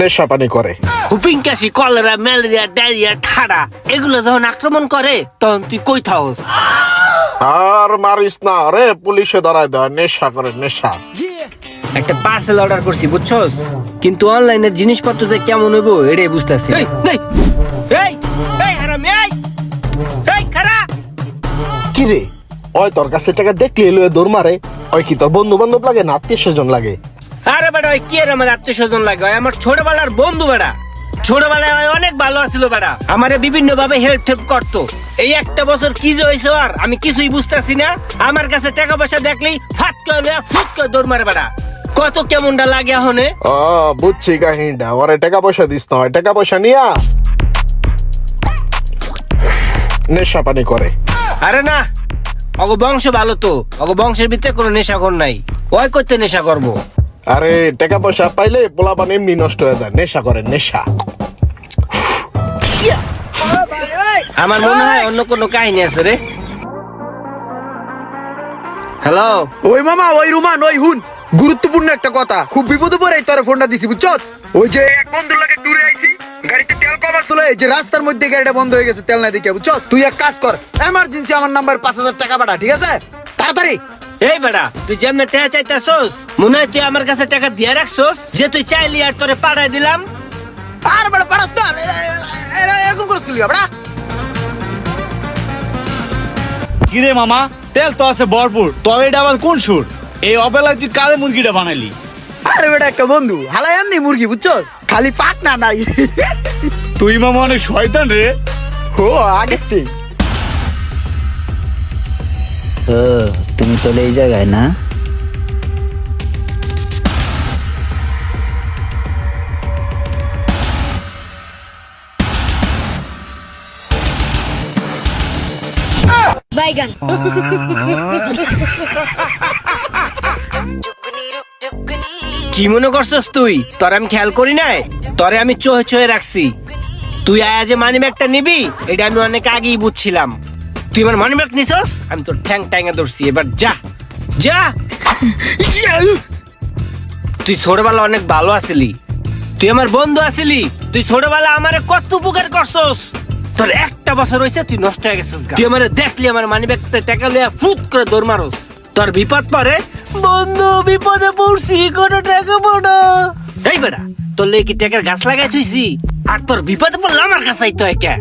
নেশা পানি করে। হুপিং কাশি কলেরা ম্যালেরিয়া ডায়রিয়া ঠাডা এগুলো যখন আক্রমণ করে তখন তুই কই থাকস? আর মারিস না রে পুলিশে ধরায় দেয় নেশা করে নেশা। একটা পার্সেল অর্ডার করছি বুঝছস? কিন্তু অনলাইনের জিনিসপত্র যে কেমন হইব এটাই বুঝতেছি এই এই এই এই হারামি এই। এই খারা। কি রে? ওই তোর কাছে টাকা দেখলে এলো দৌড় মারে। ওই কি তোর বন্ধু বান্ধব লাগে না আত্মীয় স্বজন লাগে? আরে বেটা ওই কি আর আমার আত্মীয় স্বজন লাগে? ওই আমার ছোটবেলার বন্ধু বেটা। ছোটবেলায় ওই অনেক ভালো আছিল বেটা। আমারে বিভিন্ন ভাবে হেল্প টেল্প করতো। এই একটা বছর কি যে হয়েছে আর আমি কিছুই বুঝতেছি না। আমার কাছে টাকা পয়সা দেখলেই ফাট করে ফুট করে দৌড় মারে বেটা। কত কেমনটা লাগে হনে ও বুঝছি কাহিনীটা। ওরে টাকা পয়সা দিস না টাকা পয়সা নিয়া। নেশা পানি করে। আরে না অগ বংশ ভালো তো। অগ বংশের ভিতরে কোনো নেশাখোর নাই। ওই করতে নেশা করব। আরে টাকা পয়সা পাইলে পোলাপান এমনি নষ্ট হয়ে যায়। নেশা করে নেশা। আমার মনে হয় অন্য কোনো কাহিনী আছে রে। হ্যালো? ওই মামা ওই রুমান ওই হুন। গুরুত্বপূর্ণ একটা কথা। খুব বিপদে পড়ে তোর ফোনটা দিছি বুঝছস? ওই যে এক বন্ধুর লাগে দূরে আইছি গাড়িতে তেল কমার তোলে এই যে রাস্তার মধ্যে গাড়িটা বন্ধ হয়ে গেছে তেল না দিকে বুঝছস? তুই এক কাজ কর এমার্জেন্সি আমার নাম্বার পাঁচ হাজার টাকা পাঠা ঠিক আছে? তাড়াতাড়ি। এই বেটা তুই যেমন টাকা চাইতেছস মনে হয় তুই আমার কাছে টাকা দিয়ে রাখছস যে তুই চাইলি আর তোরে পাঠাই দিলাম। আর বড় পারাস এ- এরকম করিস কি বড়া? কিরে মামা তেল তো আছে ভরপুর তবে এটা আবার কোন সুর? এই অবেলায় তুই কালে মুরগিটা বানাইলি? আরে বেটা একটা বন্ধু হালাই এমনি মুরগি বুঝছস? খালি পাক না নাই। তুই মামা অনেক শয়তান রে। ও আগের থেকে। ও তুমি তাহলে এই জায়গায় না? বাইগান। কি মনে করছস তুই? তোর আমি খেয়াল করি নাই? তরে আমি চোহে চোহে রাখছি। তুই আয়া যে মানি ব্যাগটা নিবি এটা আমি অনেক আগেই বুঝছিলাম। তুই আমার মানি ব্যাগ নিছস? আমি তোর ঠ্যাং ট্যাঙে ধরছি, এবার যা। যা! তুই ছোটবেলা অনেক ভালো আছিলি তুই আমার বন্ধু আছিলি তুই ছোটবেলা আমারে কত উপকার করছস? তোর একটা বছর হয়েছে তুই নষ্ট হয়ে গেছিস। তুই আমারে দেখলি, আমার মানি ব্যাগতে টাকা লইয়া ফুট করে দৌড় মারস। তোর বিপদ পরে, বন্ধু, বিপদে পড়ছি, কোনো টাকা পড়ো এই বেটা, তোর লেগে কি টাকার গাছ লাগাই থুইছি? আর তোর বিপদে পড়লে আমার কাছে আইতো একা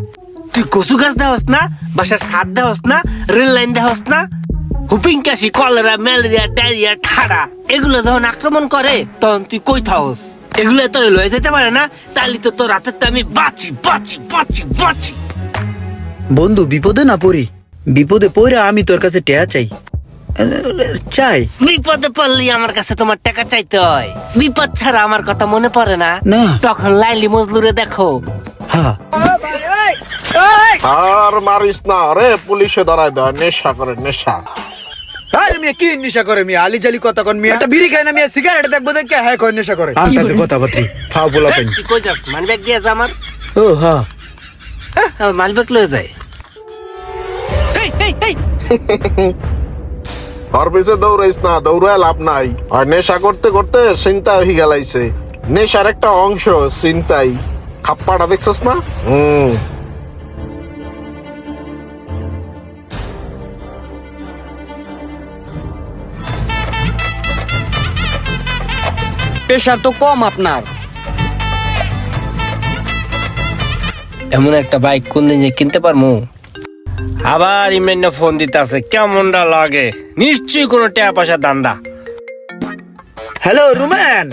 তুই কচু গাছ দেহস না বাসার ছাদ দেহস না রেল লাইন দেহস না? হুপিং কাশি কলেরা ম্যালেরিয়া ডায়রিয়া ঠাডা এগুলো যখন আক্রমণ করে তখন তুই কই থাকস? এগুলো তোর লয়ে যেতে পারে না তাহলে তো তোর রাতের তো আমি বাঁচি বাঁচি বাঁচি বাঁচি। বন্ধু বিপদে না পড়ি। বিপদে পড়ে আমি তোর কাছে টেয়া চাই। চাই? বিপদে পড়লি আমার কাছে তোমার টাকা চাইতে হয়। বিপদ ছাড়া আমার কথা মনে পড়ে না। না। তখন লাইলি মজলুরে দেখো। হ্যাঁ। আর মারিস না রে পুলিশে ধরায় দেয় নেশা করে নেশা। আরে মিয়া কি নেশা করে মিয়া? আলি জালি কথা কন মিয়া। একটা বিড়ি খায় না মিয়া সিগারেট দেখব দেখে হ্যাঁ কয় নেশা করে। আন্তাজে কথা বাত্রি ফাও বলা এই, তুই কই যাস? দিয়ে যা আমার। ও হ্যাঁ। লয়ে যায়। এই, এই, এই, ওর পিছে দৌড়াইস না দৌড়ায় লাভ নাই। আর নেশা করতে করতে চিন্তা হয়ে গেলাইছে। নেশার একটা অংশ চিন্তাই। খাপ্পাটা দেখছস না? হুম। প্রেশার তো কম আপনার। এমন একটা বাইক কোন দিন যে কিনতে পারমু? আবার ইমরান ফোন দিতে আছে কেমনটা লাগে? নিশ্চয়ই কোনো টাকা পয়সা দান্দা হ্যালো রুমেন।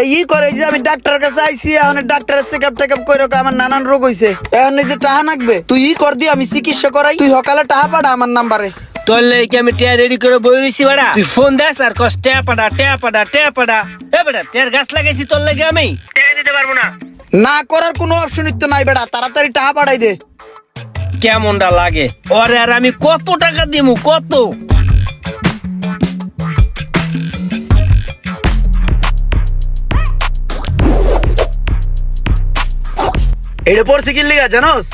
এই ই করে যে আমি ডাক্তারের কাছে আইছি এখন ডাক্তারের চেক আপ টেকআপ করে রাখো, আমার নানান রোগ হইছে। এখন যে টাহা নাকবে তুই ই কর দি আমি চিকিৎসা করাই। তুই সকালে টাহা পাঠা আমার নাম্বারে। তোর লেগে আমি টিয়া রেডি করে বই রইছি বেড়া। তুই ফোন দেস আর কস টিয়া পাডা টিয়া পাডা টিয়া পাডা। এ বেটা টিয়ার গাছ লাগাইছি তোর লেগে আমি। টিয়া দিতে পারব না। না করার কোনো অপশন তো নাই বেটা তাড়াতাড়ি টাহা পাঠাই দে। কেমনটা লাগে? ওরে আর আমি কত টাকা দিমু কত? এটা পড়ছে কি লিগা জানোস?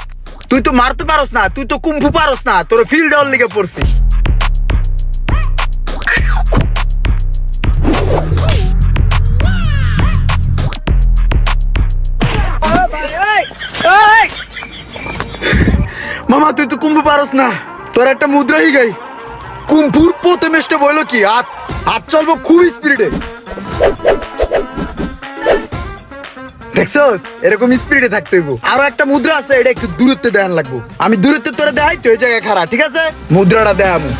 তুই তো মারতে পারস না, তুই তো কুম্ফু পারস না, তোর ফিল্ড অল লিগে পড়ছিস মামা, তুই তো কুম্ভু পারস না, তোর একটা মুদ্রাই গাই কুম্ভুর প্রথমে বলল কি? হাত হাত চলবো খুব স্পিডে দেখছস? এরকম স্পিডে থাকতে হইব। আরও একটা মুদ্রা আছে, এটা একটু দূরত্বে দেখান লাগবো। আমি দূরত্বে তোরে দেখাই, তুই ওই জায়গায় খারাপ ঠিক আছে? মুদ্রাটা দেখামু.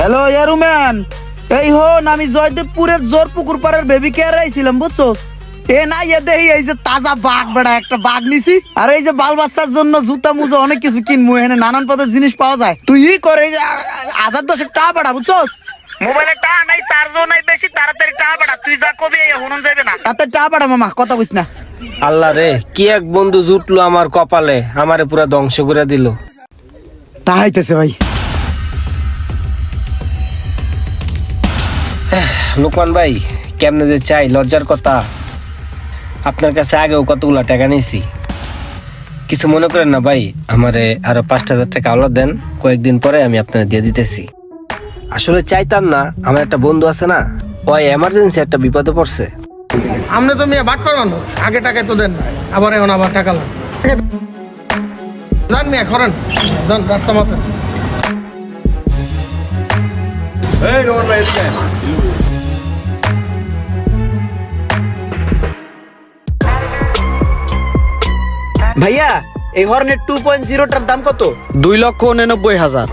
হ্যালো ইয়ারুম্যান এই হন, আমি জয়দেবপুরের জোর পুকুর পাড়ের বেবি কেয়ার আইছিলাম, বুঝছোস? এ না ইয়ে দেহি এই যে তাজা বাঘ বেড়া একটা বাঘ নিছি। আর এই যে বাল বাচ্চার জন্য জুতা মুজা অনেক কিছু কিনবো এখানে নানান পদের জিনিস পাওয়া যায়। তুই ই করে এই যে হাজার দশেক টাকা বেড়া বুঝছোস? মোবাইলে টাকা নাই চার্জও নাই বেশি তাড়াতাড়ি টাকা পাঠা তুই যা কবি হুনুন যাবে না। তাতে টাকা বেড়া মামা কথা বুঝ না। আল্লাহ রে কি এক বন্ধু জুটলো আমার কপালে আমারে পুরা ধ্বংস করে দিল। তাহাইতেছে ভাই। লোকমান ভাই কেমনে যে চাই লজ্জার কথা। আপনার কাছে আগেও কতগুলা টাকা নিয়েছি? কিছু মনে করেন না ভাই আমারে আরও পাঁচ হাজার টাকা আলো দেন কয়েকদিন পরে আমি আপনার দিয়ে দিতেছি। আসলে চাইতাম না আমার একটা বন্ধু আছে না ওই এমার্জেন্সি একটা বিপদে পড়ছে। আপনি তো মিয়া বাট পার আগে টাকা তো দেন না আবার এখন আবার টাকা লাগ যান মেয়ে করেন যান রাস্তা মাতেন ভাইয়া এই হর্নের টু পয়েন্ট জিরোটার দাম কত? দুই লক্ষ উননব্বই হাজার।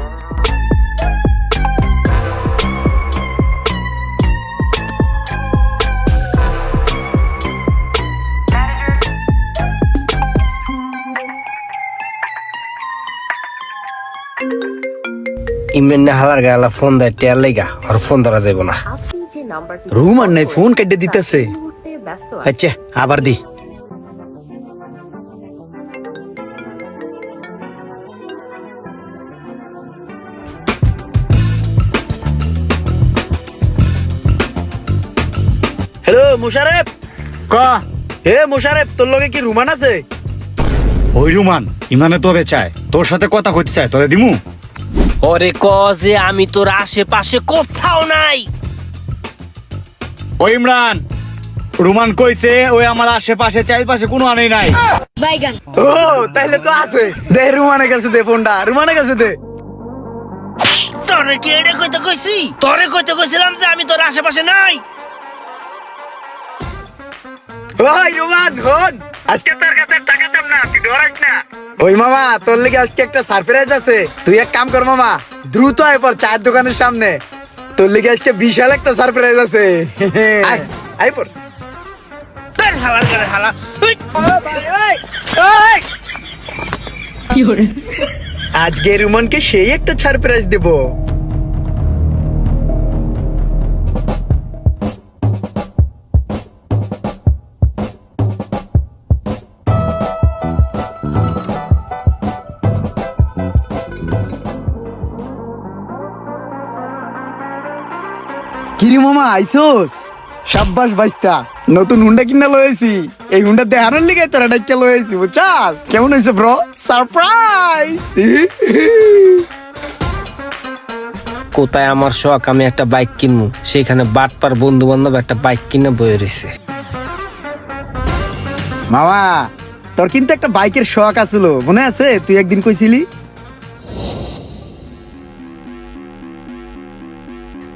ইমরান না হালার গালা ফোন দেয় টেয়ার লেগা আর ফোন ধরা যাইব না। আপনি যে নাম্বারটি রুম আর নাই ফোন কেটে দিতেছে। আচ্ছা আবার দি। মুশারেফ। ক? এ মুশারেফ তোর লগে কি রুমান আছে? ওই রুমান ইমানে তোরে চায়। তোর সাথে কথা কইতে চায় তোরে দিমু? ওরে ক যে আমি তোর আশেপাশে কোথাও নাই। ওই ইমরান রুমান কইছে ওই আমার আশেপাশে চারিপাশে কোনো আনেই নাই। ও তাইলে তো আছে। দে রুমানের কাছে দে ফোনটা রুমানের কাছে দে। তোরে কি এটা কইতে কইছি? তোরে কইতে কইছিলাম যে আমি তোর আশেপাশে নাই। ওই রুমান হন। আজকে তোর কাছে টাকা দাম না তুই ডরাইস না। ওই মামা তোর লেগে আজকে একটা সারপ্রাইজ আছে। তুই এক কাম কর মামা দ্রুত আয় পর চায়ের দোকানের সামনে। তোর লেগে আজকে বিশাল একটা সারপ্রাইজ আছে। আয়, আয় পর। তোর হালা আজকে রুমানকে সেই একটা সারপ্রাইজ দেব। কিরি মামা আইসোস? সাব্বাস বাইস্তা নতুন হুন্ডা কিনা লয়েছি এই হুন্ডা দেখানোর লিগে তোরা ডাইকা লয়েছি বুঝছাস? কেমন হয়েছে ব্রো? সারপ্রাইজ! কোথায় আমার শখ? আমি একটা বাইক কিনবো। সেইখানে বাটপার বন্ধু বান্ধব একটা বাইক কিনে বয়ে রয়েছে মামা তোর কিন্তু একটা বাইকের শখ আছিল মনে আছে? তুই একদিন কইছিলি?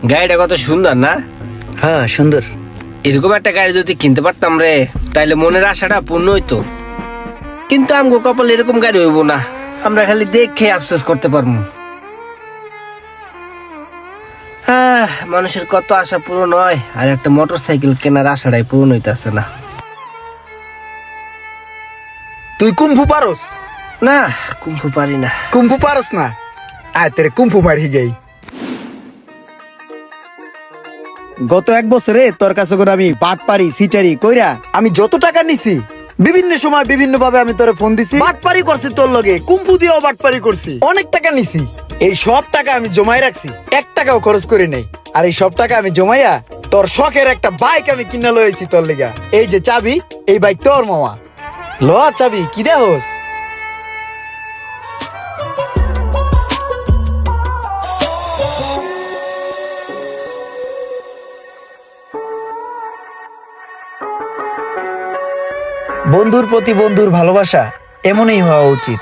গাড়িটা কত সুন্দর না? হ্যাঁ সুন্দর। এরকম একটা গাড়ি যদি কিনতে পারতাম রে তাইলে মনের আশাটা পূর্ণ হইতো। কিন্তু আমগো কপাল এরকম গাড়ি হইব না। আমরা খালি দেখে আফসোস করতে পারব। আহ, মানুষের কত আশা পূরণ হয় আর একটা মোটর সাইকেল কেনার আশাটাই পূরণ হইতেছে না। তুই কুম্ফু পারস? না কুম্ভু পারি না। কুম্ফু পারস না? আয় তেরে কুম্ফু মারি গেই। গত এক বছরে তোর কাছে করে আমি বাট পারি সিটারি কইরা আমি যত টাকা নিছি, বিভিন্ন সময় বিভিন্ন ভাবে আমি তোরে ফোন দিছি বাটপারি করছি তোর লগে কুম্ফু দিয়েও বাটপারি করছি। অনেক টাকা নিছি। এই সব টাকা আমি জমাই রাখছি, এক টাকাও খরচ করি নাই। আর এই সব টাকা আমি জমাইয়া তোর শখের একটা বাইক আমি কিনে লয়েছি তোর লেগা। এই যে চাবি, এই বাইক তোর মামা। ল চাবি, কি দেহস? বন্ধুর প্রতি বন্ধুর ভালোবাসা এমনই হওয়া উচিত।